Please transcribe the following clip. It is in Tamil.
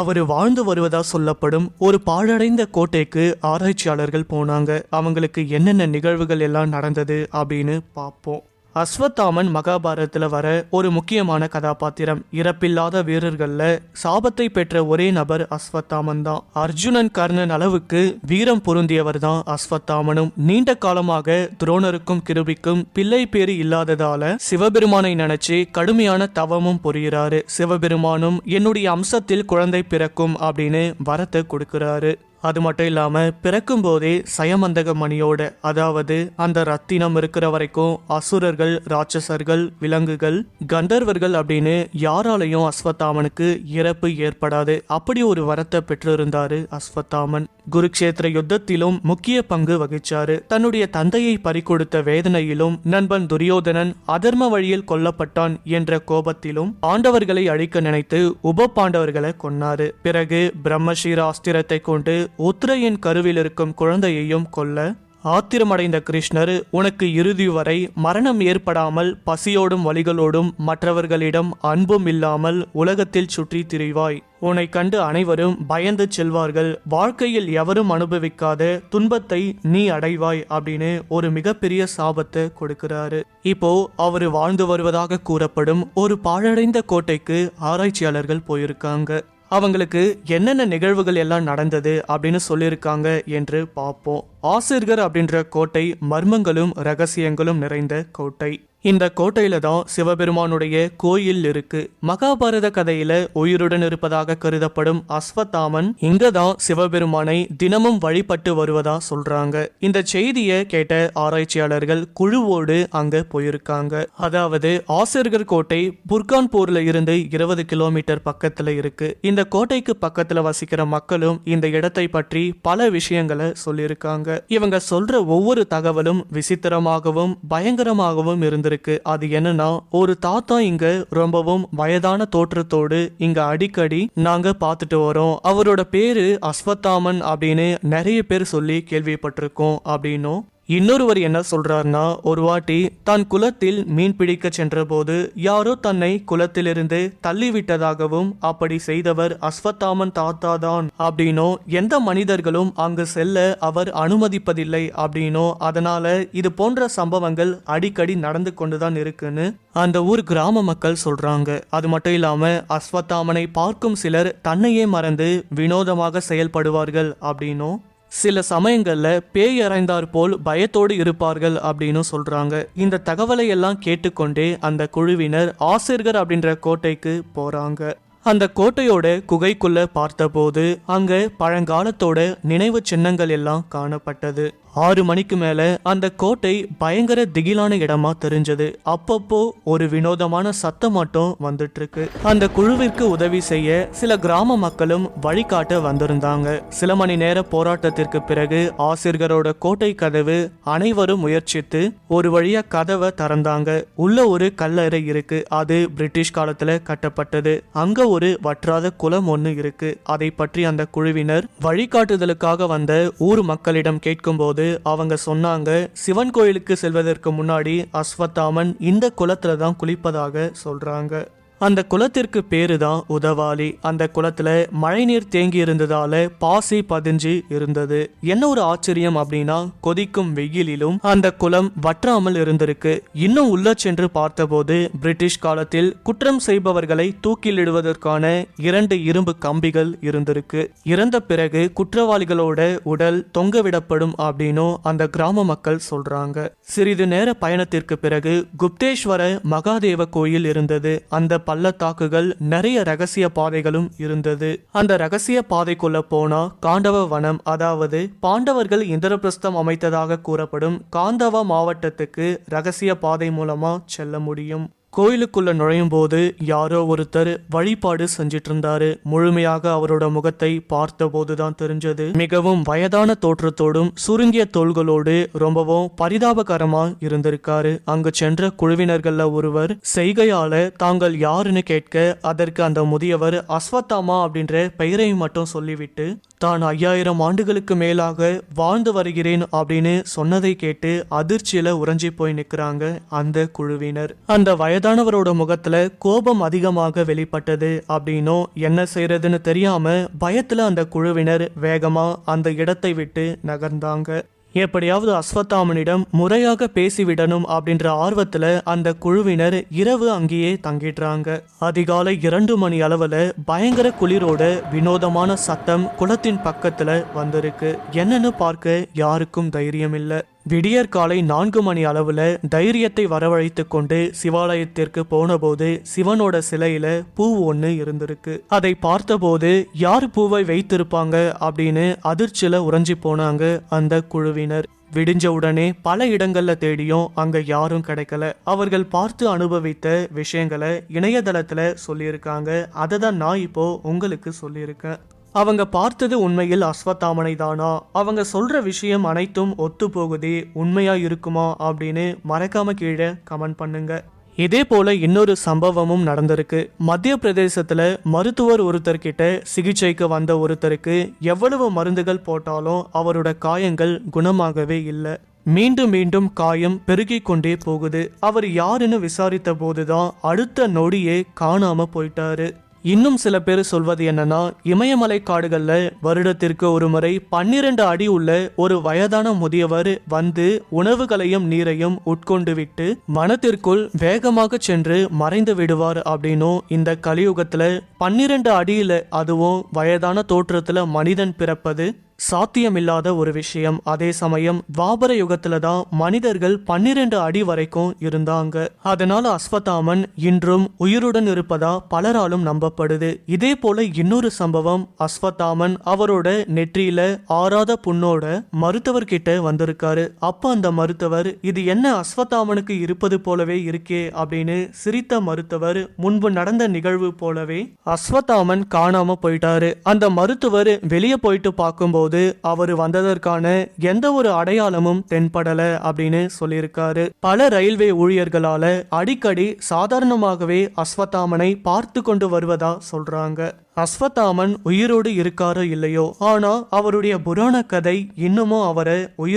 அவர் வாழ்ந்து வருவதா சொல்லப்படும் ஒரு பாழடைந்த கோட்டைக்கு ஆராய்ச்சியாளர்கள் போனாங்க. அவங்களுக்கு என்னென்ன நிகழ்வுகள் எல்லாம் நடந்தது அப்படின்னு பார்ப்போம். அஸ்வத்தாமன் மகாபாரதத்தில் வர ஒரு முக்கியமான கதாபாத்திரம். இறப்பில்லாத வீரர்களில் சாபத்தை பெற்ற ஒரே நபர் அஸ்வத்தாமன் தான். அர்ஜுனன் கர்ணன் அளவுக்கு வீரம் பொருந்தியவர் தான் அஸ்வத்தாமனும். நீண்ட காலமாக துரோணருக்கும் கிருபிக்கும் பிள்ளை பேரு இல்லாததால சிவபெருமானை நினைச்சு கடுமையான தவமும் புரிகிறாரு சிவபெருமானும் என்னுடைய அம்சத்தில் குழந்தை பிறக்கும் அப்படின்னு வரத்தை கொடுக்கிறாரு. அது மட்டும் இல்லாமல் பிறக்கும் போதே சயமந்தக மணியோட அதாவது அந்த ரத்தினம் இருக்கிற வரைக்கும் அசுரர்கள் ராட்சசர்கள் விலங்குகள் கந்தர்வர்கள் அப்படின்னு யாராலையும் அஸ்வத்தாமனுக்கு இறப்பு ஏற்படாது. அப்படி ஒரு வரத்தை பெற்றிருந்தாரு அஸ்வத்தாமன். குருக்ஷேத்திர யுத்தத்திலும் முக்கிய பங்கு வகிச்சாரு. தன்னுடைய தந்தையை பறிகொடுத்த வேதனையிலும் நண்பன் துரியோதனன் அதர்ம வழியில் கொல்லப்பட்டான் என்ற கோபத்திலும் பாண்டவர்களை அழிக்க நினைத்து உப பாண்டவர்களை கொன்னாரு. பிறகு பிரம்மசீர அஸ்திரத்தை கொண்டு உத்ரையின் கருவில் இருக்கும் குழந்தையையும் கொல்ல ஆத்திரமடைந்த கிருஷ்ணர் உனக்கு இறுதி வரை மரணம் ஏற்படாமல் பசியோடும் வழிகளோடும் மற்றவர்களிடம் அன்பும் இல்லாமல் உலகத்தில் சுற்றி திரிவாய். உன்னை கண்டு அனைவரும் பயந்து செல்வார்கள். வாழ்க்கையில் எவரும் அனுபவிக்காத துன்பத்தை நீ அடைவாய் அப்படின்னு ஒரு மிகப்பெரிய சாபத்தை கொடுக்கிறாரு. இப்போ அவரு வாழ்ந்து வருவதாக கூறப்படும் ஒரு பாழடைந்த கோட்டைக்கு ஆராய்ச்சியாளர்கள் போயிருக்காங்க. அவங்களுக்கு என்னென்ன நிகழ்வுகள் எல்லாம் நடந்தது அப்படின்னு சொல்லியிருக்காங்க என்று பார்ப்போம். ஆசிர்கர் அப்படின்ற கோட்டை மர்மங்களும் ரகசியங்களும் நிறைந்த கோட்டை. இந்த கோட்டையில தான் சிவபெருமானுடைய கோயில் இருக்கு. மகாபாரத கதையில உயிருடன் இருப்பதாக கருதப்படும் அஸ்வத்தாமன் இங்க தான் சிவபெருமானை தினமும் வழிபட்டு வருவதா சொல்றாங்க. இந்த செய்தியை கேட்ட ஆராய்ச்சியாளர்கள் குழுவோடு அங்க போயிருக்காங்க. அதாவது ஆசிர்கர் கோட்டை புர்கான்பூர்ல இருந்து இருபது கிலோமீட்டர் பக்கத்துல இருக்கு. இந்த கோட்டைக்கு பக்கத்துல வசிக்கிற மக்களும் இந்த இடத்தை பற்றி பல விஷயங்களை சொல்லியிருக்காங்க. இவங்க சொல்ற ஒவ்வொரு தகவலும் விசித்திரமாகவும் பயங்கரமாகவும் இருந்திருக்கு. அது என்னன்னா ஒரு தாத்தா இங்க ரொம்பவும் வயதான தோற்றத்தோடு இங்க அடிக்கடி நாங்க பார்த்துட்டு வரோம். அவரோட பேரு அஸ்வத்தாமன் அப்படின்னு நிறைய பேர் சொல்லி கேள்விப்பட்டிருக்கோம் அப்படின்னும் இன்னொருவர் என்ன சொல்றாருன்னா ஒரு வாட்டி தான் குளத்தில் மீன் பிடிக்க சென்றபோது யாரோ தன்னை குளத்திலிருந்து தள்ளிவிட்டதாகவும் அப்படி செய்தவர் அஸ்வத்தாமன் தாத்தா தான் அப்படின்னோ எந்த மனிதர்களும் அங்கு செல்ல அவர் அனுமதிப்பதில்லை அப்படின்னோ அதனால இது போன்ற சம்பவங்கள் அடிக்கடி நடந்து கொண்டுதான் இருக்குன்னு அந்த ஊர் கிராம மக்கள் சொல்றாங்க. அது மட்டும் இல்லாம அஸ்வத்தாமனை பார்க்கும் சிலர் தன்னையே மறந்து வினோதமாக செயல்படுவார்கள் அப்படின்னும் சில சமயங்களில் பேய் அறைந்தார் போல் பயத்தோடு இருப்பார்கள் அப்படின்னு சொல்கிறாங்க இந்த தகவலை எல்லாம் கேட்டுக்கொண்டே அந்த குழுவினர் ஆசிர்கர் அப்படின்ற கோட்டைக்கு போகிறாங்க அந்த கோட்டையோட குகைக்குள்ள பார்த்தபோது அங்க பழங்காலத்தோட நினைவு சின்னங்கள் எல்லாம் காணப்பட்டது. ஆறு மணிக்கு மேலே அந்த கோட்டை பயங்கர திகிலான இடமா தெரிஞ்சது. அப்பப்போ ஒரு வினோதமான சத்தம் மட்டும் வந்துட்டு இருக்கு அந்த குழுவிற்கு உதவி செய்ய சில கிராம மக்களும் வழிகாட்ட வந்திருந்தாங்க. சில மணி நேர போராட்டத்திற்கு பிறகு ஆசிரியரோட கோட்டை கதவு அனைவரும் முயற்சித்து ஒரு வழியா கதவை திறந்தாங்க. உள்ள ஒரு கல்லறை இருக்கு. அது பிரிட்டிஷ் காலத்துல கட்டப்பட்டது. அங்க ஒரு வற்றாத குளம் ஒன்று இருக்கு. அதை பற்றி அந்த குழுவினர் வழிகாட்டுதலுக்காக வந்த ஊர் மக்களிடம் கேட்கும்போது அவங்க சொன்னாங்க சிவன் கோயிலுக்கு செல்வதற்கு முன்னாடி அஸ்வத்தாமன் இந்த குளத்துல தான் குளிப்பதாக சொல்றாங்க. அந்த குளத்திற்கு பேரு தான் உதவாளி. அந்த குளத்துல மழைநீர் தேங்கி இருந்ததால பாசி பதிஞ்சு இருந்தது. என்ன ஒரு ஆச்சரியம் அப்படின்னா கொதிக்கும் வெயிலிலும் அந்த குளம் வற்றாமல் இருந்திருக்கு. இன்னும் உள்ள சென்று பார்த்தபோது பிரிட்டிஷ் காலத்தில் குற்றம் செய்பவர்களை தூக்கிலிடுவதற்கான இரண்டு இரும்பு கம்பிகள் இருந்திருக்கு. இறந்த பிறகு குற்றவாளிகளோட உடல் தொங்கவிடப்படும் அப்படின்னும் அந்த கிராம மக்கள் சொல்றாங்க. சிறிது நேர பயணத்திற்கு பிறகு குப்தேஸ்வர மகாதேவ கோயில் இருந்தது. அந்த பள்ளத்தாக்குகள் நிறைய ரகசிய பாதைகளும் இருந்தது. அந்த ரகசிய பாதைக்குள்ள போனா காண்டவ வனம் அதாவது பாண்டவர்கள் இந்திரபிரஸ்தம் அமைத்ததாக கூறப்படும் காந்தவா மாவட்டத்துக்கு ரகசிய பாதை மூலமா செல்ல முடியும். கோயிலுக்குள்ள நுழையும் போது யாரோ ஒருத்தர் வழிபாடு செஞ்சிட்டு இருந்தாரு முழுமையாக அவரோட முகத்தை பார்த்த போதுதான் தெரிஞ்சது. மிகவும் வயதான தோற்றத்தோடும் சுருங்கிய தோள்களோடு ரொம்பவும் பரிதாபகரமா இருந்திருக்காரு. அங்கு சென்ற குழுவினர்கள்ல ஒருவர் செய்கையால தாங்கள் யாருன்னு கேட்க அதற்கு அந்த முதியவர் அஸ்வத்தாமா அப்படின்ற பெயரை மட்டும் சொல்லிவிட்டு தான் ஐயாயிரம் ஆண்டுகளுக்கு மேலாக வாழ்ந்து வருகிறேன் அப்படின்னு சொன்னதை கேட்டு அதிர்ச்சியில உறைஞ்சி போய் நிற்கிறாங்க அந்த குழுவினர். அந்த வய வயதானவரோட முகத்துல கோபம் அதிகமாக வெளிப்பட்டது அப்படின்னும் என்ன செய்யறதுன்னு தெரியாம பயத்துல அந்த குழுவினர் வேகமா அந்த இடத்தை விட்டு நகர்ந்தாங்க. எப்படியாவது அஸ்வத்தாமனிடம் முறையாக பேசிவிடணும் அப்படின்ற ஆர்வத்துல அந்த குழுவினர் இரவு அங்கேயே தங்கிடுறாங்க. அதிகாலை இரண்டு மணி அளவுல பயங்கர குளிரோட வினோதமான சத்தம் குளத்தின் பக்கத்துல வந்திருக்கு. என்னன்னு பார்க்க யாருக்கும் தைரியம் இல்லை விடியற் காலை நான்கு மணி அளவில் தைரியத்தை வரவழைத்து கொண்டு சிவாலயத்திற்கு போனபோது சிவனோட சிலையில பூ ஒன்று இருந்திருக்கு. அதை பார்த்தபோது யார் பூவை வைத்திருப்பாங்க? அப்படின்னு அதிர்ச்சியில உறைஞ்சி போனாங்க அந்த குழுவினர். விடிஞ்ச உடனே பல இடங்கள்ல தேடியும் அங்க யாரும் கிடைக்கல. அவர்கள் பார்த்து அனுபவித்த விஷயங்களை இணையதளத்துல சொல்லியிருக்காங்க. அதை தான் நான் இப்போ உங்களுக்கு சொல்லியிருக்கேன். அவங்க பார்த்தது உண்மையில் அஸ்வத்தாமனை தானா அவங்க சொல்ற விஷயம் அனைத்தும் ஒத்து போகுதே உண்மையா இருக்குமா அப்படின்னு மறக்காம கீழே கமெண்ட் பண்ணுங்க. இதே போல இன்னொரு சம்பவமும் நடந்திருக்கு. மத்திய பிரதேசத்துல மருத்துவர் ஒருத்தர்கிட்ட சிகிச்சைக்கு வந்த ஒருத்தருக்கு எவ்வளவு மருந்துகள் போட்டாலும் அவரோட காயங்கள் குணமாகவே இல்லை. மீண்டும் மீண்டும் காயம் பெருகிக் கொண்டே போகுது. அவர் யாருன்னு விசாரித்த போதுதான் அடுத்த நொடியே காணாம போயிட்டாரு. இன்னும் சில பேர் சொல்வது என்னன்னா இமயமலை காடுகளில் வருடத்திற்கு ஒரு முறை பன்னிரண்டு அடி உள்ள ஒரு வயதான முதியவர் வந்து உணவுகளையும் நீரையும் உட்கொண்டு விட்டு வனத்திற்குள் வேகமாக சென்று மறைந்து விடுவார் அப்படின்னும் இந்த கலியுகத்துல பன்னிரண்டு அடியில அதுவும் வயதான தோற்றத்துல மனிதன் பிறப்பது சாத்தியமில்லாத ஒரு விஷயம். அதே சமயம் துவாபர யுகத்துல தான் மனிதர்கள் பன்னிரண்டு அடி வரைக்கும் இருந்தாங்க. அதனால அஸ்வத்தாமன் இன்றும் உயிருடன் இருப்பதா பலராலும் நம்பப்படுது. இதே போல இன்னொரு சம்பவம் அஸ்வத்தாமன் அவரோட நெற்றியில ஆறாத புண்ணோட மருத்துவர்கிட்ட வந்திருக்காரு. அப்ப அந்த மருத்துவர் இது என்ன அஸ்வத்தாமனுக்கு இருப்பது போலவே இருக்கே அப்படின்னு சிரித்த மருத்துவர் முன்பு நடந்த நிகழ்வு போலவே அஸ்வத்தாமன் காணாம போயிட்டாரு. அந்த மருத்துவர் வெளியே போயிட்டு பார்க்கும்போது அவர் வந்ததற்கான எந்த ஒரு அடையாளமும் தென்படல அப்படின்னு சொல்லியிருக்காரு. பல ரயில்வே ஊழியர்களால அடிக்கடி சாதாரணமாகவே அஸ்வத்தாமனை பார்த்து கொண்டு வருவதா சொல்றாங்க. அஸ்வத்தாமன் உயிரோடு இருக்காரோ இல்லையோ? ஆனா அவருடைய புராண கதை இன்னமும் அவரை உயிர்